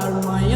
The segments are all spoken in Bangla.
R my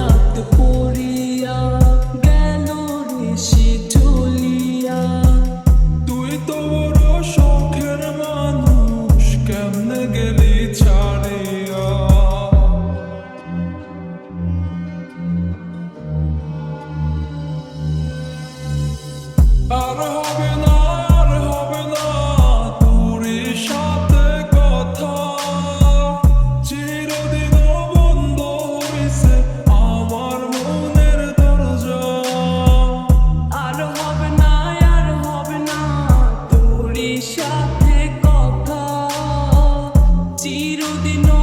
they know